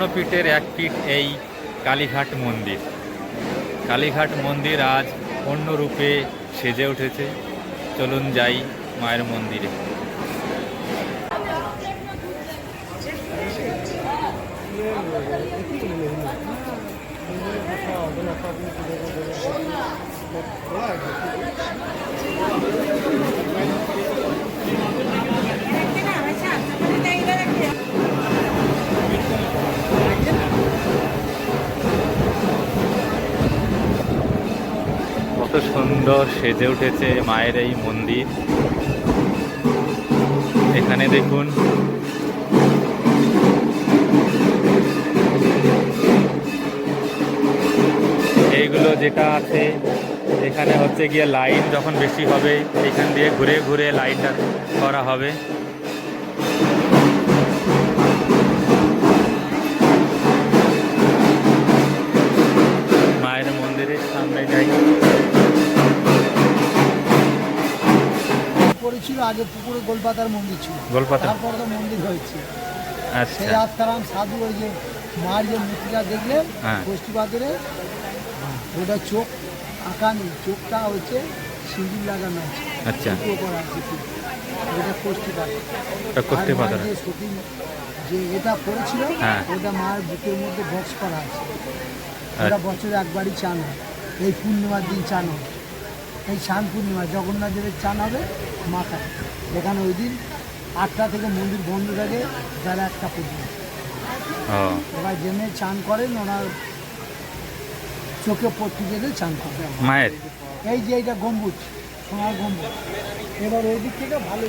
তারাপীঠের এক পীঠ এই কালীঘাট মন্দির। কালীঘাট মন্দির আজ অন্য রূপে সেজে উঠেছে। চলুন যাই মায়ের মন্দিরে। সেজে উঠেছে মায়ের এই মন্দির। এখানে দেখুন। এইগুলো যেটা আছে, এখানে হচ্ছে গিয়ে লাইট যখন বেশি হবে, এখান দিয়ে ঘুরে ঘুরে লাইনটা করা হবে। আগে পুকুরে গোলপাতার মন্দির ছিল গোলপাতা তারপর তো মন্দির হয়েছে সেই আচ্ছা আত্মারাম সাধু ওই যে মার যে মূর্তিটা দেখলেন হ্যাঁ। গোষ্ঠী পাথরে ওটা চোখ আঁকা নেই চোখটা হচ্ছে সিঁদুর লাগানো আছে আচ্ছা। ওটা কোষ্ঠী পাথর মার। যে সতী যে এটা করেছিল হ্যাঁ। ওটা মায়ের বুকের মধ্যে বক্স করা আছে ওটা আচ্ছা। বছরে একবারই চান হয় এই পূর্ণিমার দিন চান হয় এই চান পূর্ণিমা জগন্নাথ দেবের চান হবে মাথায় এখানে ওই দিন আটটা থেকে মন্দির বন্ধ থাকে যারা একটা পর্যন্ত এবার জেনে চান করেন ওনার চোখে পট্টি বেঁধে চান করবে। মায়ের? এই যে এইটা গম্বুজ সোনার গম্বুজ। এবার ওই দিক থেকে ভালো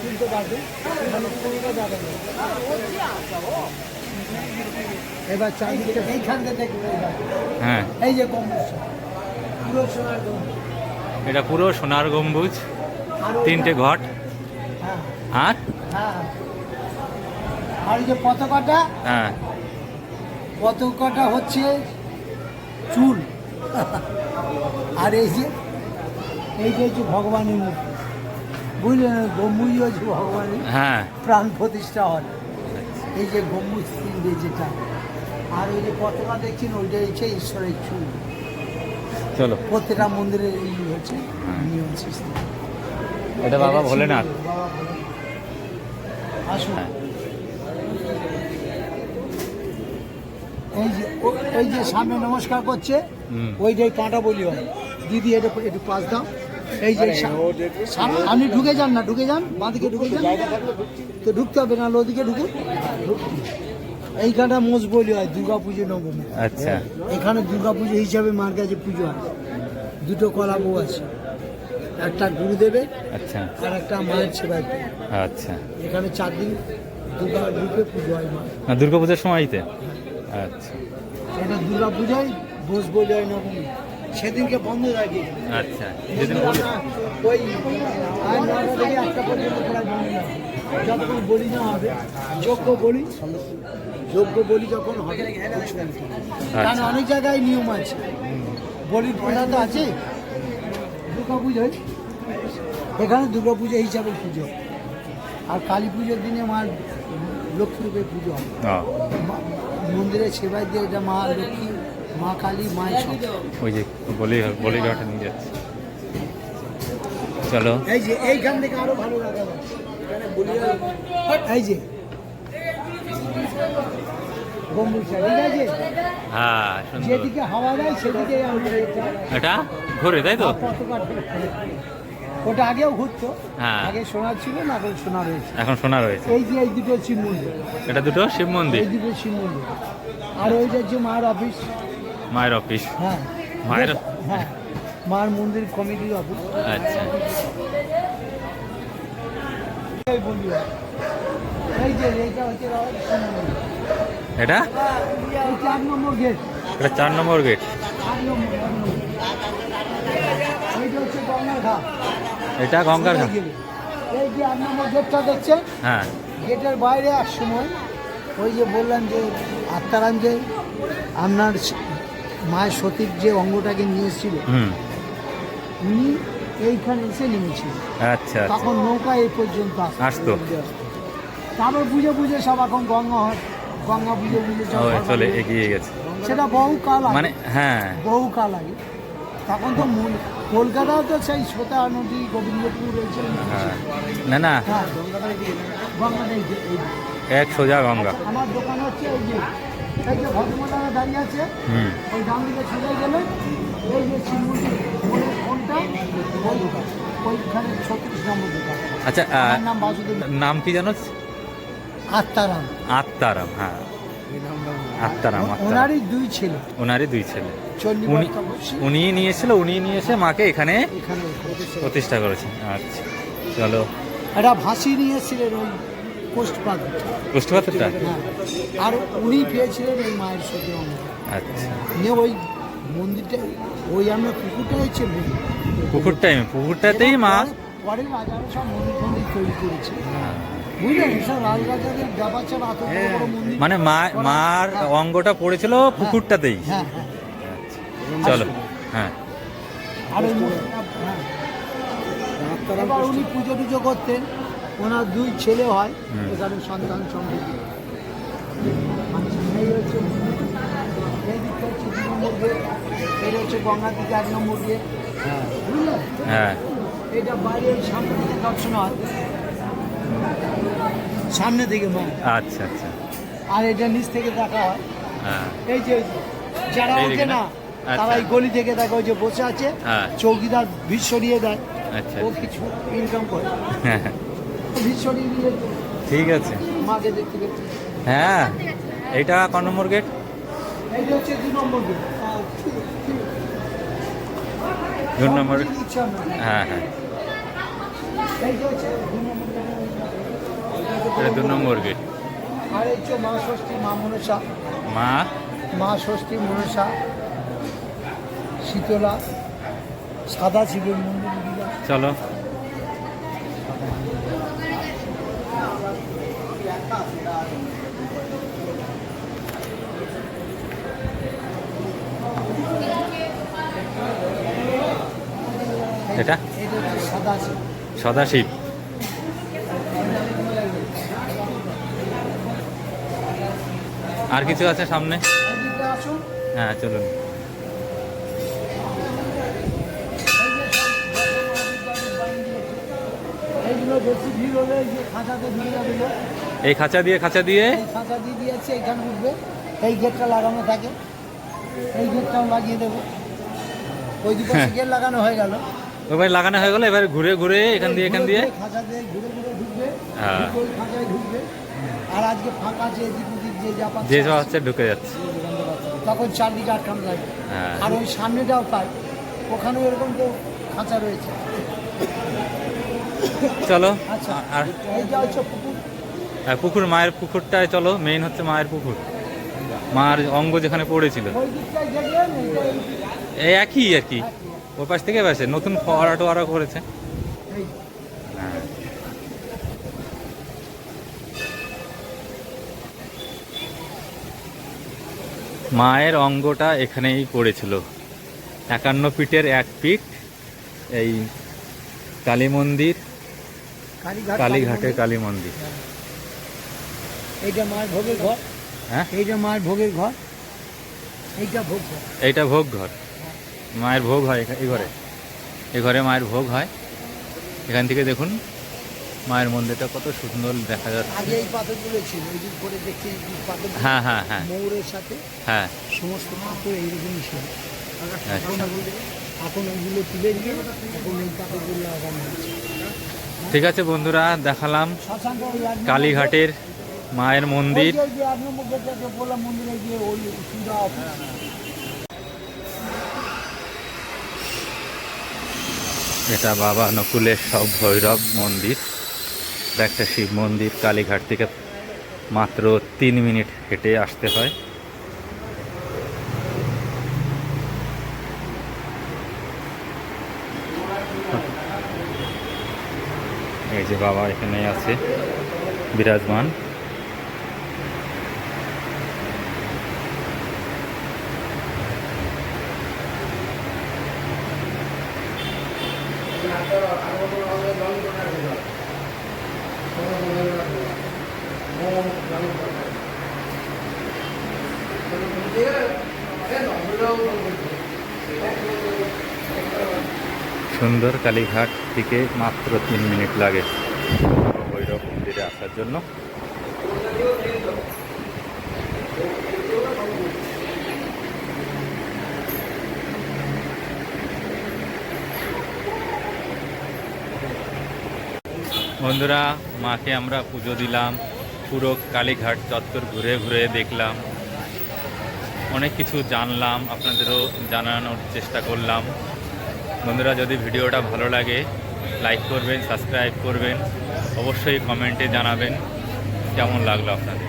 তুলতে পারবে কোনোটা যাবে। এবার চারদিকে এইখান থেকে হ্যাঁ। এই যে গম্বুজ পুরো সোনার গম্বুজ। এটা পুরো সোনার গম্বুজ। তিনটে ঘট। হ্যাঁ। আর হ্যাঁ আর যে পতাকাটা হ্যাঁ। পতাকাটা হচ্ছে চুল। আর এই যে এই যে হচ্ছে ভগবানের মূর্তি। বুঝলেন গম্বুজ হচ্ছে ভগবানের হ্যাঁ। প্রাণ প্রতিষ্ঠা হয়। এই যে গম্বুজ তিনটে যেটা। আর ওই যে পতাকা দেখছেন ওইটা হচ্ছে ঈশ্বরের চুল। চলো। প্রত্যেকটা মন্দিরের এই হচ্ছে। নিয়ম সিস্টেম। এটা বাবা ভোলেনাথ। হ্যাঁ। এই যে ও- এই যে সামনে নমস্কার করছে হুম। ওইটাই কাঁটা বলি হয় দিদি এটা একটু পাশ দাও। এই যে আপনি ঢুকে যান না ঢুকে যান বাঁদিকে ঢুকে যান। তো ঢুকতে হবে না ওদিকে ঢুকুন এইখানটা মোষ বলি হয় দুর্গা পুজো নবমী। আচ্ছা। এখানে দুর্গা পুজো হিসাবে মার কাছে পুজো হয়। দুটো কলা বউ আছে। একটা গুরুদেবের আচ্ছা। আর একটা মায়ের সেবায় আচ্ছা। এখানে চার দিন দুর্গা রূপে পুজো হয় মা। না দুর্গাপূজার সময়তে আচ্ছা। এটা দুর্গা পূজায় বোস বলি হয় নবমী সেদিনকে বন্ধ থাকে। আচ্ছা যেদিন ওই আর নটা থেকে একটা পর্যন্ত প্রায় বন্ধ যতক্ষণ বলি না হবে যোগ্য বলি যোগ্য বলি যখন হবে হবে। কারণ আচ্ছা অনেক জায়গায় নিয়ম আছে। বলির প্রথা তো আছে দুর্গা পুজোয় এখানে দুর্গা পুজো হিসাবে পুজো। আর কালী পুজোর দিনে মার লক্ষ্মী রূপে পুজো হয়। মা- মন্দিরের সেবায় দিয়ে এটা মা লক্ষ্মী মা কালী মায়ের সব। ওই যে বলি বলি ঘাটে নিয়ে যাচ্ছে। চলো। এই যে এইখান থেকে আরও ভালো লাগা এই যে গম্বুজটা ঠিক আছে হ্যাঁ সুন্দর। যেদিকে হাওয়া দেয় সেদিকে এটা? ঘুরে তাই তো? ওটা আগেও ঘুরতো। হ্যাঁ। আগে সোনার ছিল না এখন সোনা রয়েছে। এখন শোনা রয়েছে। এই যে এই দুটো শিব মন্দির। এটা দুটো? শিব মন্দির? এই দুটো শিব মন্দির। আর ওই যে মায়ের অফিস মায়ের অফিস হ্যাঁ। মায়ের হ্যাঁ মার মন্দির কমিটির অফিস আচ্ছা। এই যে এইটা হচ্ছে। এটা? এটা চার নম্বর গেট। এটা গঙ্গার ঘাট। এই যে আট নম্বর গেটটা দেখছেন হ্যাঁ। গেটের বাইরে এক সময় ওই যে বললাম যে আত্মারাম যে আপনার মায়ের সতীর যে অঙ্গটাকে নিয়ে এসেছিল হুম। উনি এইখানে এসে নেমেছিল। আচ্ছা আচ্ছা। তখন নৌকা এই পর্যন্ত। আসতো। তারপর বুঝে বুঝে সব এখন গঙ্গা হয়। গঙ্গা বুঝে বুঝে চলে এগিয়ে গেছে। সেটা বহুকাল আগে। মানে হ্যাঁ। বহুকাল আগে। তখন তো মূল কলকাতাও তো সেই সোতা নদী গোবিন্দপুর রয়েছে। হ্যাঁ। না না। হ্যাঁ। এক সোজা গঙ্গা। আমার দোকান হচ্ছে এই যে এই যে ভদ্রমহিলারা দাঁড়িয়ে আছে ওই ডান দিকে সোজা গেলে এই যে শিমুলি কোনটা ওই দোকান ওইখানে ছত্রিশ নম্বর দোকান। আচ্ছা নাম কি জানো আত্মারাম। আত্মারাম হ্যাঁ। আত্মারাম ওনারই দুই ছেলে। ওনারই দুই ছেলে। উনি বর্ষা উনি নিয়ে এসে মাকে এখানে প্রতিষ্ঠা করেছেন। আচ্ছা চলো। একটা ভাসি নিয়ে এসেছিলেন ওই বুঝতে পারছোটা হ্যাঁ। আর উনি পেয়েছিলেন এই মায়ের সাথে আচ্ছা। নিয়ে ওই মন্দিরটা ওই আমরা পুকুরটা হচ্ছে মেন। পুকুরটাই পুকুরটাতেই মা পরে- পরে রাজারা সব মন্দির তৈরি করেছে। মন্দির মানে মার অঙ্গটা পড়েছিল পুকুরটাতেই। হ্যাঁ হ্যাঁ। চলো। হ্যাঁ। আর হ্যাঁ। এবার উনি পুজো টুজো করতেন। ওনার দুই ছেলে হয়। এখানে সন্তান আচ্ছা, এই হচ্ছে গঙ্গা দিকে এক নম্বর বুঝলেন হ্যাঁ। এটা বাইরের সামনে থেকে দর্শন হয়। সামনে থেকে মা। আচ্ছা আচ্ছা। আর এটা নিচ থেকে দেখা। হয়। হ্যাঁ এই যে যারা ওঠে না? আচ্ছা। তারা এই গলি থেকে দেখো ওই যে বসে আছে হ্যাঁ। চৌকিদার ভিড় সরিয়ে দেয়। আচ্ছা। ও কিছু ইনকাম করে। হ্যাঁ ভিড় সরিয়ে দিয়ে ঠিক আছে। মাকে দেখতে হ্যাঁ এইটা ক নম্বর গেট? এইটা হচ্ছে দু নম্বর গেট। দু নম্বর না হ্যাঁ। হ্যাঁ এইটা হচ্ছে দু নম্বর গেট এটা দু নম্বর গেট আর এই হচ্ছে মা ষষ্ঠী মা মনসা। মা? মা ষষ্ঠী মনসা শীতলা সাদা শিবের মন্দির চলো। এটা? সাদা শিব। সদাশিব। আর কিছু আছে সামনে? হ্যাঁ চলুন। এই খাঁচা দিয়ে খাঁচা দিয়ে? খাঁচা দিয়ে দিয়েছে এখানে উঠবে এই গেটটা লাগানো থাকে। এই গেটটাও লাগিয়ে দেবো। ওই দিকে গেট লাগানো হয়ে গেল। ওইবার লাগানো হয়ে গেল এবার ঘুরে ঘুরে এখান দিয়ে এখান দিয়ে। খাঁচা দিয়ে ঘুরে ঘুরে ঢুকবে হ্যাঁ। খাঁচায় ঢুকবে আর আজকে ফাঁকা আছে এদিক ওদিক যে যা পাচ্ছে যে সব হচ্ছে ঢুকে যাচ্ছে। তখন চারদিকে আটকানো লাগবে হ্যাঁ। আর ওই সামনেটাও তাই। ওখানেও এরকম তো খাঁচা রয়েছে। চলো আচ্ছা আর পুকুর। মায়ের পুকুরটায় চলো মেইন হচ্ছে মায়ের পুকুর। মার অঙ্গ যেখানে পড়েছিল। এই একই আর কি। ওই পাশ থেকে বাসে নতুন ফোয়ারা টোয়ারা করেছে। মায়ের অঙ্গটা এখানেই পড়েছিল। একান্ন ফিটের এক ফিট এই কালী মন্দির কালীঘাট কালীঘাটের কালী মন্দির। এইটা মায়ের ভোগের ঘর। হ্যাঁ? এইটা মায়ের ভোগের ঘর। এইটা ভোগ ঘর। এইটা ভোগ ঘর। মায়ের ভোগ হয় এই ঘরে। এ ঘরে মায়ের ভোগ হয়। এখান থেকে দেখুন মায়ের মন্দিরটা কত সুন্দর দেখা যাচ্ছে। আগে এই পাথরগুলো ছিল এই যে করে দেখছি পাথর হ্যাঁ হ্যাঁ হ্যাঁ। ময়ূরের সাথে হ্যাঁ। সমস্ত পাথর এইরকমই ছিল। আচ্ছা। এখন এখন ওইগুলো তুলে দিয়ে এখন এই পাথরগুলো লাগানো ঠিক আছে বন্ধুরা দেখালাম কালীঘাটের মায়ের মন্দির ওই যে এক নম্বর গেটটা যে বললাম মন্দিরে গিয়ে ওই সুবিধা অফিস এটা বাবা নকুলের সব ভৈরব মন্দির। একটা শিব মন্দির, কালীঘাট থেকে মাত্র তিন মিনিট হেঁটে আসতে হয়। এই যে বাবা এখানে আছে, বিরাজমান। সুন্দর কালীঘাট থেকে মাত্র তিন মিনিট লাগে ভৈরব মন্দিরে আসার জন্য। বন্ধুরা, মাকে আমরা পুজো দিলাম। পুরো কালীঘাট চত্বর ঘুরে ঘুরে দেখলাম। অনেক কিছু জানলাম, আপনাদেরও জানানোর চেষ্টা করলাম। বন্ধুরা, যদি ভিডিওটা ভালো লাগে লাইক করবেন সাবস্ক্রাইব করবেন। অবশ্যই কমেন্টে জানাবেন কেমন লাগল আপনাদের।